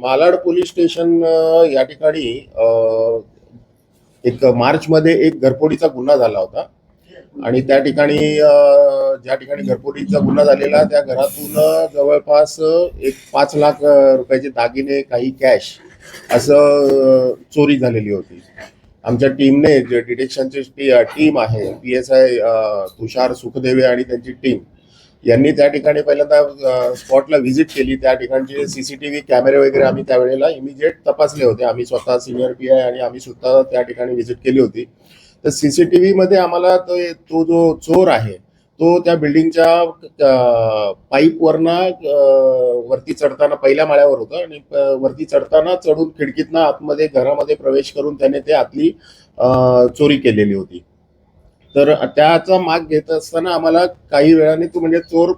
Malad police station या ठिकाणी एक एक मार्चमध्ये एक घरफोडीचा गुन्हा झाला होता. आणि त्या ठिकाणी ज्या ठिकाणी घरफोडीचा गुन्हा झालेला त्या घरातून जवळपास एक पाच लाख रुपयाचे दागिने काही कॅश असं चोरी झालेली होती. आमच्या टीमने जे डिटेक्शनची टीम आहे P S I Tushar Sukhdeve आणि त्यांची टीम यांनी त्या ठिकाणी पहिल्यांदा स्पॉटला व्हिजिट केली. त्या ठिकाणचे सीसीटीव्ही कॅमेरे वगैरे आम्ही त्यावेळेला इमिजिएट तपासले होते. आम्ही स्वतः सिनियर पी आय आणि आम्ही सुद्धा त्या ठिकाणी व्हिजिट केली होती. तर सीसीटीव्ही मध्ये आम्हाला तो तो जो चोर आहे तो त्या बिल्डिंगच्या पाईपवरनं वरती चढताना पहिल्या माळ्यावर होता आणि वरती चढताना चढून खिडकीतनं आतमध्ये घरामध्ये प्रवेश करून त्याने ते आतली चोरी केलेली होती. तर त्याचा माग घेत असताना आम्हाला काही वेळाने तो म्हणजे चोर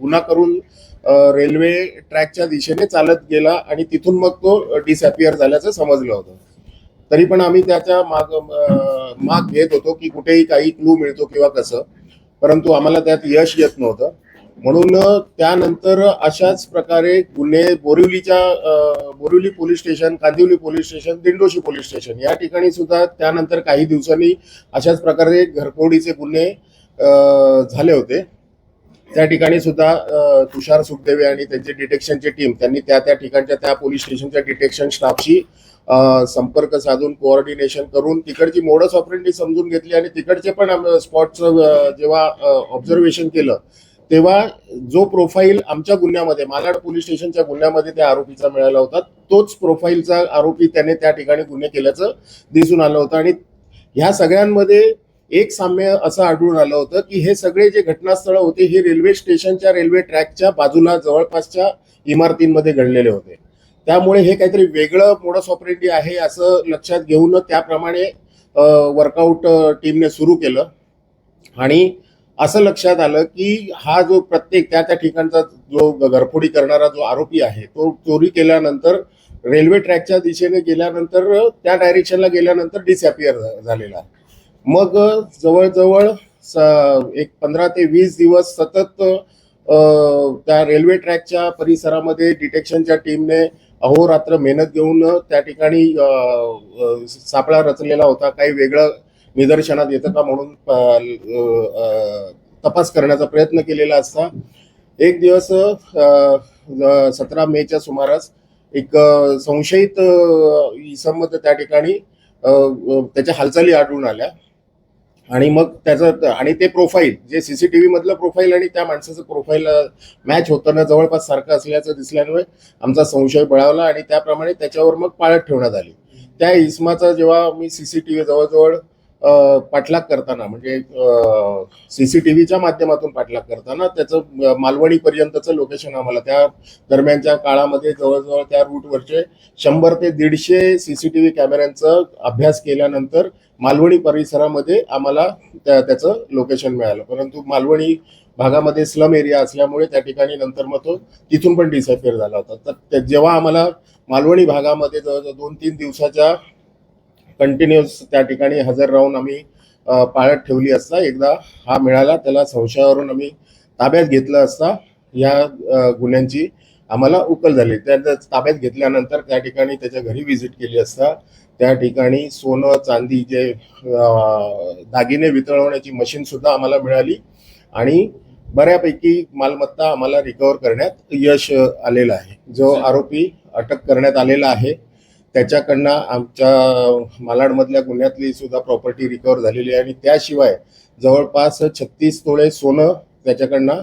गुन्हा करून रेल्वे ट्रॅकच्या दिशेने चालत गेला आणि तिथून मग तो डिसअपिअर झाल्याचं समजलं होतं. तरी पण आम्ही त्याच्या माग माग घेत होतो की कुठेही काही क्लू मिळतो किंवा कसं. परंतु आम्हाला त्यात यश येत नव्हतं. म्हणून त्यानंतर अशाच प्रकारे गुन्हे बोरिवलीच्या Borivali police station Kandivali police station Dindoshi police station या ठिकाणी सुद्धा त्यानंतर काही दिवसांनी अशाच प्रकारे घरफोडीचे गुन्हे झाले होते. त्या ठिकाणी सुद्धा तुषार सुखदेवे आणि त्यांचे डिटेक्शनची टीम त्यांनी त्या त्या ठिकाणच्या त्या पोलीस स्टेशनच्या डिटेक्शन स्टाफशी संपर्क साधून कोऑर्डिनेशन करून तिकडची मोडस ऑपरेंटी समजून घेतली आणि तिकडचे पण स्पॉटचं जेव्हा ऑब्झर्वेशन केलं तेव्हा जो प्रोफाईल आमच्या गुन्ह्यामध्ये मालाड पोलीस स्टेशनच्या गुन्ह्यामध्ये त्या आरोपीचा मिळाला होता तोच प्रोफाईलचा आरोपी त्याने त्या ठिकाणी गुन्हे केल्याचं दिसून आलं होतं. आणि ह्या सगळ्यांमध्ये एक साम्य असं आढळून आलं होतं की हे सगळे जे घटनास्थळ होते हे रेल्वे स्टेशनच्या रेल्वे ट्रॅकच्या बाजूला जवळपासच्या इमारतींमध्ये घडलेले होते. त्यामुळे हे काहीतरी वेगळं मोडस ऑपरेटी आहे असं लक्षात घेऊन त्याप्रमाणे वर्कआउट टीमने सुरू केलं. आणि असं लक्षात आलं की हा जो प्रत्येक त्या त्या ठिकाणचा जो घरफोडी करणारा जो आरोपी आहे तो चोरी केल्यानंतर रेल्वे ट्रॅकच्या दिशेने गेल्यानंतर त्या डायरेक्शनला गेल्यानंतर डिसअपिअर झालेला मग जवळजवळ स- एक पंधरा ते वीस दिवस सतत त्या रेल्वे ट्रॅकच्या परिसरामध्ये डिटेक्शनच्या टीमने अहोरात्र मेहनत घेऊन त्या ठिकाणी सापळा रचलेला होता. काही वेगळं निदर्शनात येतं का म्हणून तपास करण्याचा प्रयत्न केलेला असता. एक दिवस सतरा मेच्या सुमारास एक संशयित अ, त्या ठिकाणी. त्याच्या हालचाली आढळून आल्या. आणि मग त्याचं आणि ते प्रोफाईल जे सीसीटीव्ही मधलं प्रोफाईल आणि त्या माणसाचं प्रोफाईल मॅच होताना जवळपास सारखं असल्याचं दिसल्यामुळे आमचा संशय बळावला आणि त्याप्रमाणे त्याच्यावर मग पाळत ठेवण्यात आली. त्या इस्माचा जेव्हा मी सीसीटीव्ही जवळजवळ पाठलाग करताना म्हणजे सीसीटीव्हीच्या माध्यमातून पाठलाग करताना त्याचं मालवणीपर्यंतचं लोकेशन आम्हाला त्या दरम्यानच्या काळामध्ये जवळजवळ त्या रूटवरचे शंभर ते दीडशे सीसीटीव्ही कॅमेऱ्यांचा अभ्यास केल्यानंतर मालवणी परिसरामध्ये आम्हाला त्या त्याचं लोकेशन मिळालं. परंतु मालवणी भागामध्ये स्लम एरिया असल्यामुळे त्या ठिकाणी नंतर मग तो तिथून पण डिसअपिअर झाला होता. तर जेव्हा आम्हाला मालवणी भागामध्ये जवळजवळ दोन तीन दिवसाच्या कंटिन्युअस त्या ठिकाणी हजर राहून आम्ही पाळत ठेवली असता. एकदा हा मिळाला त्याला संशयावरून आम्ही ताब्यात घेतलं असता. या गुन्ह्यांची आम्हाला उकल झाली. त्या ताब्यात घेतल्यानंतर त्या ठिकाणी त्याच्या घरी व्हिजिट केली असता. त्या ठिकाणी सोनं चांदी जे दागिने वितळवण्याची मशीन सुद्धा आम्हाला मिळाली आणि बऱ्यापैकी मालमत्ता आम्हाला रिकवर करण्यात यश आलेलं आहे. जो आरोपी अटक करण्यात आलेला आहे त्याच्याकडनं आमच्या मालाडमधल्या गुन्ह्यातली सुद्धा प्रॉपर्टी रिकवर झालेली आहे. आणि त्याशिवाय जवळपास छत्तीस तोळे सोनं त्याच्याकडनं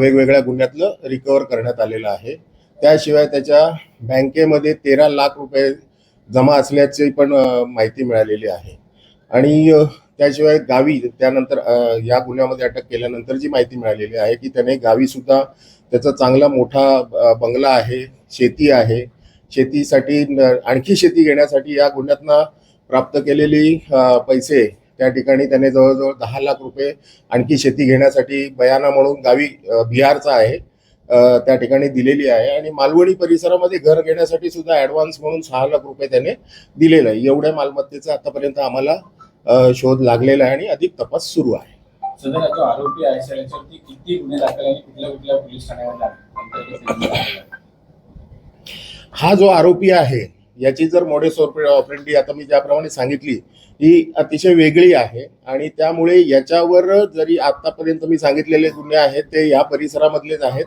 वेगवेगळ्या गुन्ह्यातलं रिकवर करण्यात आलेलं आहे. त्याशिवाय त्याच्या बँकेमध्ये तेरा लाख रुपये जमा असल्याची पण माहिती मिळालेली आहे. आणि त्याशिवाय गावी त्यानंतर या गुन्ह्यामध्ये अटक केल्यानंतर जी माहिती मिळालेली आहे की त्याने गावी सुद्धा त्याचा चांगला मोठा बंगला आहे शेती आहे. शेतीसाठी आणखी शेती घेण्यासाठी या गुन्ह्यातनं प्राप्त केलेली पैसे त्या ठिकाणी त्याने जवळजवळ दहा लाख रुपये आणखी शेती घेण्यासाठी बयाना म्हणून गावी बिहारचा आहे. त्या ठिकाणी दिलेली आहे आणि मालवणी परिसरामध्ये घर घेण्यासाठी सुद्धा ऍडव्हान्स म्हणून सहा लाख रुपये त्याने दिलेलं आहे. एवढ्या मालमत्तेचा आतापर्यंत आम्हाला शोध लागलेला आहे आणि अधिक तपास सुरू आहे. सदर आरोपी आहे किती गुन्हे दाखल आणि कुठल्या कुठल्या पोलीस ठाण्यावर आहे हा जो आरोपी आहे याची जर मोडेस ऑपरेंडी आता मी ज्याप्रमाणे सांगितली ही अतिशय वेगळी आहे आणि त्यामुळे याच्यावर जरी आतापर्यंत मी सांगितलेले गुन्हे आहेत ते या परिसरामधलेच आहेत.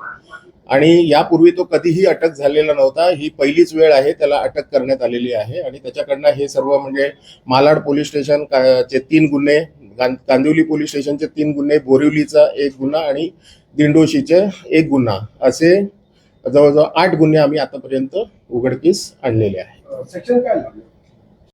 आणि यापूर्वी तो कधीही अटक झालेला नव्हता ही पहिलीच वेळ आहे त्याला अटक करण्यात आलेली आहे. आणि त्याच्याकडनं हे सर्व म्हणजे मालाड पोलीस स्टेशन का- चे तीन गुन्हे कांदिवली पोलीस स्टेशनचे तीन गुन्हे बोरिवलीचा एक गुन्हा आणि दिंडोशीचे एक गुन्हा. असे जवळजवळ आठ गुन्हे आम्ही आतापर्यंत उघडकीस आणलेले आहेत. सेक्शन काय